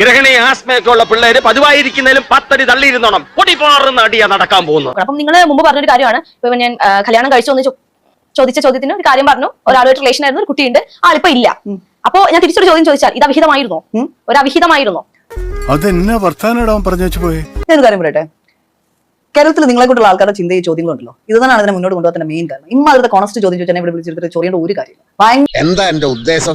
ഗ്രഹണി ആസ്മയൊക്കെ ഉള്ള പിള്ളേര് പതിവായിരിക്കുന്നതിലും പത്തടി തള്ളിയിരുന്നോണം. പൊടിപാറുന്ന അടിയാ നടക്കാൻ പോകുന്നു അപ്പം നിങ്ങൾ മുമ്പ് പറഞ്ഞൊരു കാര്യമാണ്. ഇപ്പൊ ഞാൻ കല്യാണം കഴിച്ചു എന്ന് ചോദിച്ച ചോദ്യത്തിന് ഒരു കാര്യം പറഞ്ഞു. ഒരാളുമായിട്ട് റിലേഷൻ ആയിരുന്നു ഒരു കുട്ടിയുണ്ട്. ആളിപ്പോ ഇല്ല. അപ്പോ ഞാൻ തിരിച്ചൊരു ചോദ്യം ചോദിച്ചാൽ ഇത് അവിഹിതമായിരുന്നോ? ഒരു അവിഹിതമായിരുന്നോ അതെന്നാ വർത്താനം പറഞ്ഞു വെച്ച് പോയെ? ഞാൻ കാര്യം പറയട്ടെ. കേരളത്തിൽ നിങ്ങളെ കൊണ്ടുള്ള ആൾക്കാരുടെ ചിന്തയും ചോദ്യങ്ങളുണ്ടല്ലോ ഇത് തന്നെയാണ് അതിനെ മുന്നോട്ട് കൊണ്ടുപോകാൻ മെയിൻ കാരണം. ഇമ്മാതിരത്തെ കോൺസ്റ്റ് ചോദ്യം ചോദിച്ചാൽ ഇവിടെ വിളിച്ചിട്ട് ചോദ്യം ഒരു കാര്യമില്ല. എന്താ എന്റെ ഉദ്ദേശം?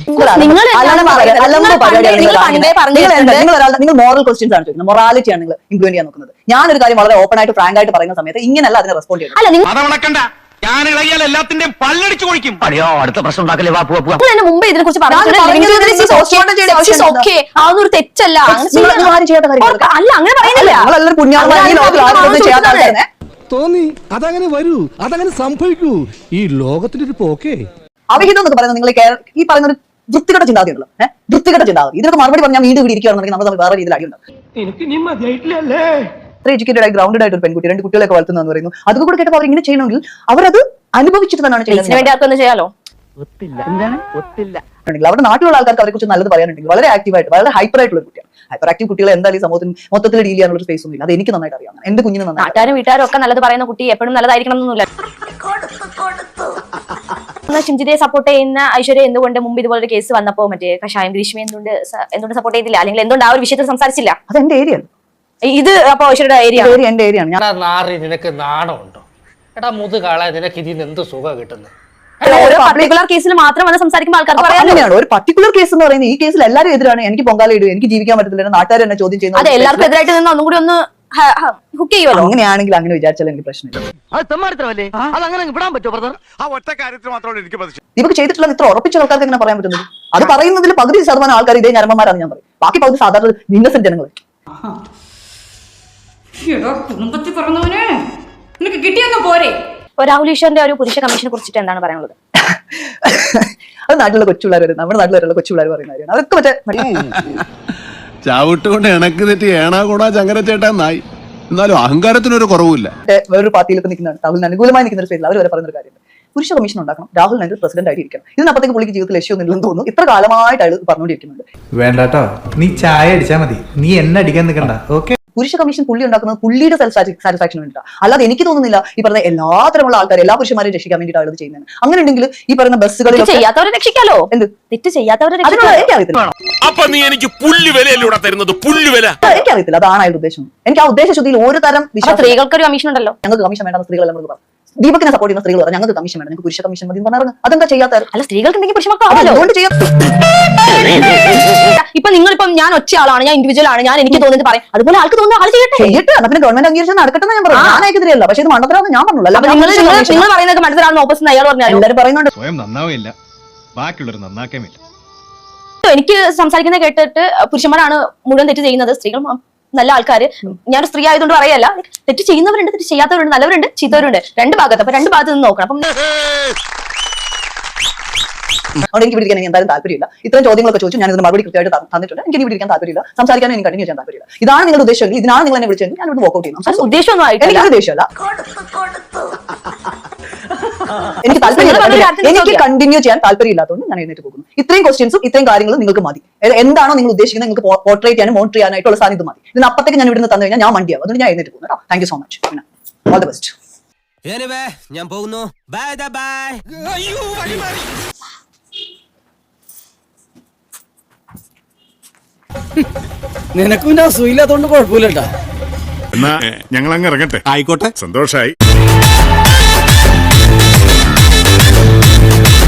നിങ്ങൾ മോറൽ ക്വസ്റ്റ്യൻസ് ആണ് ചോദിക്കുന്നത്. മൊറാലിറ്റിയാണ് നിങ്ങൾ ഇംപ്ലിമെന്റ് ചെയ്യാൻ നോക്കുന്നത്. ഞാനൊരു കാര്യം വളരെ ഓപ്പൺ ആയിട്ട് ഫ്രാങ്ക് ആയിട്ട് പറയുന്ന സമയത്ത് ഇങ്ങനെയല്ല അതിനെ റെസ്പോണ്ട് ചെയ്യുന്നത് ഞാൻ ഇളകിയാൽ എല്ലാത്തിന്റെയും പല്ലടിച്ചു കുഴിക്കും. അയ്യോ അടുത്ത പ്രശ്നം ഉണ്ടാക്കല്ലേ? വാ പോവാ പോവാ. തന്നെ മുമ്പ് ഇതിനെ കുറിച്ച് ഒരു തെറ്റല്ല. അല്ല അങ്ങനെ പറയുന്നില്ല. തോന്നി അതങ്ങനെ വരൂ അതങ്ങനെ സംഭവിക്കൂ. ഈ ലോകത്തിന്റെ ഒരു പോക്കേ. അവിഹിതം എന്നൊക്കെ പറയുന്നത് നിങ്ങൾ ഈ പറയുന്ന ഒരു വൃത്തികെട്ട ചിന്താഗതി ഉണ്ടല്ലോ ഏഹ് വൃത്തികെട്ട ചിന്താഗതി. ഇതിനൊക്കെ മറുപടി പറഞ്ഞാൽ വീണ്ടും ഇവിടെ ഇരിക്കുകയാണെന്നുണ്ടെങ്കിൽ നമ്മൾ വേറെ രീതിയിൽ അടിയുണ്ടാവും ഇത്ര എഡ്യൂക്കേറ്റഡ് ആയി ഗ്രൗണ്ടഡ് ആയിട്ട് ഒരു പെൺകുട്ടി രണ്ട് കുട്ടികളൊക്കെ വളർത്തുന്ന പറയുന്നു. അതൊക്കെ കൂടെ കേട്ടപ്പോൾ അവർ ഇങ്ങനെ ചെയ്യണമെങ്കിൽ അവരത് അനുഭവിച്ചിട്ട് തന്നെയാണ് ചെയ്യുന്നത് ചെയ്യാലോ? അവരുടെ നാട്ടിലുള്ള ആൾക്കാർക്ക് അവരെ കുറിച്ച് നല്ലത് പറയാനുണ്ടെങ്കിൽ വളരെ ആക്റ്റീവായിട്ട് വളരെ ഹൈപ്പർ ആയിട്ടുള്ള ഒരു കുട്ടിയാണ്. ഹൈപ്പർ ആക്റ്റീവ് കുട്ടികളെ എന്തായാലും ഈ സമൂഹത്തിൽ മൊത്തത്തിൽ ഡീൽ ചെയ്യാനുള്ള ഒരു സ്പേസ് ഒന്നുമില്ല. അത് എനിക്ക് നന്നായിട്ട് അറിയാം. എന്റെ കുഞ്ഞിന്. നാട്ടുകാരും വീട്ടുകാരും ഒക്കെ നല്ലത് പറയുന്ന കുട്ടി എപ്പോഴും നല്ലതായിരിക്കണം എന്നൊന്നുമില്ല. ഷിംജിതയെ സപ്പോർട്ട് ചെയ്യുന്ന ഐശ്വര്യ എന്തുകൊണ്ട് മുമ്പ് ഇതുപോലെ കേസ് വന്നപ്പോ മറ്റേ കഷായം ഗ്രീഷ്മ എന്തുകൊണ്ട് എന്തുകൊണ്ട് സപ്പോർട്ട് ചെയ്തില്ല? അല്ലെങ്കിൽ എന്തുകൊണ്ട് ആ ഒരു വിഷയത്തിൽ സംസാരിച്ചില്ല? അത് എന്റെ ഏരിയ ഇത് അപ്പൊ ഏരിയ ഏരിയ എന്റെ ഏരിയ ആണ്. ഞാൻ എടാ നാറി നിനക്ക് നാണമുണ്ടോ? എടാ മുതുകാളെ നിനക്ക് ഇതിന് എന്ത് സുഖം കിട്ടുന്നത് ഓരോ പർട്ടിക്കുലർ കേസിൽ മാത്രം വന്ന് സംസാരിക്കുമ്പോൾ ആൾക്കാർക്ക് അപ്പൊ പറയാമല്ലോ അങ്ങനെയാണ്. ഒരു പർട്ടിക്കുലർ കേസ് എന്ന് പറയുന്നത് ഈ കേസിൽ എല്ലാവരും എതിരാണ്. എനിക്ക് പൊങ്കാല ഇടും എനിക്ക് ജീവിക്കാൻ പറ്റത്തില്ല നാട്ടുകാർ എന്നെ ചോദ്യം അത് ചെയ്യുന്നു എല്ലാവർക്കും എതിരായിട്ട് നിന്ന് ഒന്നും കൂടി ഒന്ന് ഹുക്ക് ചെയ്യുമല്ലോ അങ്ങനെയാണെങ്കിൽ അങ്ങനെ വിചാരിച്ചാൽ എനിക്ക് പ്രശ്നമില്ല. അത് തെമ്മാടിത്തരമല്ലേ? വിടാൻ പറ്റുമോ ബ്രദർ ആ ഒറ്റ കാര്യത്തിൽ മാത്രമാണ് എനിക്ക് പതിച്ചു ദീപക് ചെയ്തിട്ടുള്ള ഇത്ര ഉറപ്പിച്ച ആൾക്കാർക്ക് എങ്ങനെ പറയാൻ പറ്റുന്നത്? അത് പറയുന്നതിൽ പകുതി ശതമാനം ആൾക്കാർ ഇതേ ഞരമ്പന്മാരാണ് ഞാൻ പറയും. ബാക്കി പകുതി സാധാരണ ഇന്നസെന്റ് ജനങ്ങൾ എടോ കുടുംബത്തിൽ പറഞ്ഞവനെ നിനക്ക് കിട്ടിയൊന്നും പോരെ? ഒരു രാഹുൽ ഈശ്വറിന്റെ ഒരു പുരുഷ കമ്മീഷനെ കുറിച്ചിട്ട് എന്താണ് പറയാനുള്ളത്? അത് നാട്ടിലുള്ള കൊച്ചുപിള്ളേർ വരുന്നത് നമ്മുടെ നാട്ടിലുള്ള കൊച്ചുപിള്ളേർ പറയുന്ന കാര്യമാണ്. അതൊക്കെ മറ്റേ ചാവിട്ടുകൊണ്ട് ഇണക്ക് തെറ്റി ഏണാ കൂടാ ചങ്കര ചേട്ടാ നായി എന്നാലും അഹങ്കാരത്തിനൊരു കുറവുമില്ല. മറ്റേ വേറൊരു പാർട്ടിയിലൊക്കെ നിൽക്കുന്നതാണ്. രാഹുലിന് അനുകൂലമായി നിൽക്കുന്ന ഒരു സ്റ്റേജിൽ അവർ വരെ ഒരു കാര്യമുണ്ട്. പുരുഷ കമ്മീഷൻ ഉണ്ടാക്കണം. രാഹുൽ ഗാന്ധി പ്രസിഡന്റ് ആയിരിക്കണം ഇരിക്കണം ഇതിനപ്പത്തേക്ക് പുള്ളിക്ക് ജീവിതത്തിൽ ലക്ഷ്യമൊന്നുമില്ലെന്ന് തോന്നുന്നു. ഇത്ര കാലമായിട്ട് അയാൾ പറഞ്ഞുകൊണ്ടിരിക്കുന്നുണ്ട്. വേണ്ടാട്ടോ. നീ ചായ അടിച്ചാൽ മതി. നീ എന്നെ അടിക്കാൻ നിൽക്കണ്ട. ഓക്കെ? പുരുഷ കമ്മീഷൻ പുള്ളി ഉണ്ടാക്കുന്നത് പുള്ളിയുടെ സെൽഫ് സാറ്റിസ്ഫാക്ഷൻ വേണ്ടിയിട്ടാണ് അല്ലാതെ എനിക്ക് തോന്നുന്നില്ല ഈ പറഞ്ഞ എല്ലാ തരമുള്ള ആൾക്കാർ എല്ലാ പുരുഷന്മാരെയും രക്ഷിക്കാൻ വേണ്ടിയിട്ടാണ് ഇത് ചെയ്യുന്നത് അങ്ങനെ ഉണ്ടെങ്കിൽ ഈ പറയുന്ന ബസ്സുകളിൽ ചെയ്യാത്തവരെ രക്ഷിക്കാലോ? എന്ത്? തെറ്റ് ചെയ്യാത്തവരെ അപ്പൊ നീ എനിക്ക് പുല്ലുവിലൂടെ തരുന്നത്? പുല്ലുവില എനിക്കറിയത്തില്ല അതാണ് അയാളുടെ ഉദ്ദേശം. എനിക്ക് ആ ഉദ്ദേശശുദ്ധിയിൽ ഒരു തരം സ്ത്രീകൾക്ക് ഒരു കമ്മീഷൻ ഉണ്ടല്ലോ. ഞങ്ങൾക്ക് കമ്മീഷൻ വേണ്ട സ്ത്രീകൾ എല്ലാം പറഞ്ഞു ദീപകിനെ സപ്പോർട്ട് ചെയ്യുന്ന സ്ത്രീകൾ പറഞ്ഞു ഞങ്ങൾക്ക് കമ്മീഷൻ വേണം. നിങ്ങൾക്ക് പുരുഷ കമ്മീഷൻ മതി പറഞ്ഞു അതെന്താ ചെയ്യാത്ത അല്ല സ്ത്രീകൾക്ക് ഉണ്ടെങ്കിൽ പുരുഷന്മാർക്ക് ആവാലോ അതുകൊണ്ട് ചെയ്യാം. ഇപ്പൊ നിങ്ങളിപ്പം ഞാൻ ഒറ്റയാളാണ് ആളാണ് ഞാൻ ഇൻഡിവിജ്വൽ ആണ് ഞാൻ എനിക്ക് തോന്നുന്നത് പറയാം. അതുപോലെ ആൾക്ക് തോന്നുന്ന ആൾ ചെയ്യട്ടെ? ഗവൺമെന്റ് അംഗീകരിച്ചാൽ നടക്കട്ടെ ഞാൻ പറഞ്ഞു ഞാൻ അയക്കെതിരെയല്ല പക്ഷേ ഇത് മണ്ടത്തരാന്ന് ഞാൻ പറഞ്ഞില്ല നിങ്ങൾ പറയുന്നത് മനസ്സിലാവുന്ന ഓപ്പോസിറ്റ് അയാൾ പറഞ്ഞു എല്ലാവരും പറയുന്നുണ്ട്. സ്വയം നന്നാവില്ല ബാക്കിയുള്ളവർ നന്നാക്കേമില്ല എനിക്ക് സംസാരിക്കുന്നത് കേട്ടിട്ട് പുരുഷന്മാരാണ് മുഴുവൻ തെറ്റ് ചെയ്യുന്നത്. സ്ത്രീകൾ നല്ല ആൾക്കാര്. ഞാനൊരു സ്ത്രീ ആയതുകൊണ്ട് പറയല്ല. തെറ്റ് ചെയ്യുന്നവരുണ്ട് തെറ്റ് ചെയ്യാത്തവരുണ്ട് നല്ലവരുണ്ട് ചീത്തവരുണ്ട്. രണ്ട് ഭാഗത്ത്. അപ്പൊ രണ്ട് ഭാഗത്ത് നിന്ന് നോക്കണം. അപ്പം അതുകൊണ്ട് എനിക്ക് വിളിക്കാൻ എന്തായാലും താല്പര്യമില്ല. ഇത്തരം ചോദ്യങ്ങളൊക്കെ ചോദിച്ചു ഞാൻ ഇതിന് മറുപടി കൃത്യമായിട്ട് തന്നിട്ടുണ്ട്. എനിക്ക് ഇനി വിളിക്കാൻ താല്പര്യമില്ല. സംസാരിക്കാനും എനിക്ക് കണ്ടിന്യൂ ചെയ്യാൻ താല്പര്യമില്ല. ഇതാണ് നിങ്ങളുടെ ഉദ്ദേശമെങ്കിൽ ഇതിനാണ് നിങ്ങൾ എന്നെ വിളിച്ചെങ്കിൽ ഞാൻ ഇവിടെ വോക്കൗട്ട് ചെയ്യുന്നു. ഉദ്ദേശമൊന്നും എനിക്കൊരു ഉദ്ദേശമല്ല. എനിക്ക് താല്പര്യം എനിക്ക് കണ്ടിന്യൂ ചെയ്യാൻ താല്പര്യമില്ലാത്തതുകൊണ്ട് ഞാൻ എഴുന്നേറ്റ് പോകുന്നു. ഇത്രയും ക്വസ്റ്റ്യൻസും ഇത്രയും കാര്യങ്ങളും നിങ്ങൾക്ക് മതി. എന്താണോ നിങ്ങൾ ഉദ്ദേശിക്കുന്നത് നിങ്ങൾക്ക് പോർട്രേറ്റ് ചെയ്യാനും മോണിറ്റർ ചെയ്യാനായിട്ടുള്ള സാധനം ഇത് മതി. ഇതിന് അപ്പത്തേക്ക് ഞാൻ ഇവിടുന്ന് തന്നു കഴിഞ്ഞാൽ ഞാൻ മണ്ടിയാവും. അതുകൊണ്ട് ഞാൻ എഴുന്നേറ്റ് പോകുന്നു കേട്ടോ. Thank you so much all the best ഞാൻ പോകുന്നു. ബൈ ബൈ നിനക്കും പിന്നെ അസുഖമില്ലാത്തോണ്ട് കുഴപ്പമില്ല എന്നാ ഞങ്ങൾ അങ്ങ് ഇറങ്ങട്ടെ. ആയിക്കോട്ടെ. സന്തോഷായി. Thank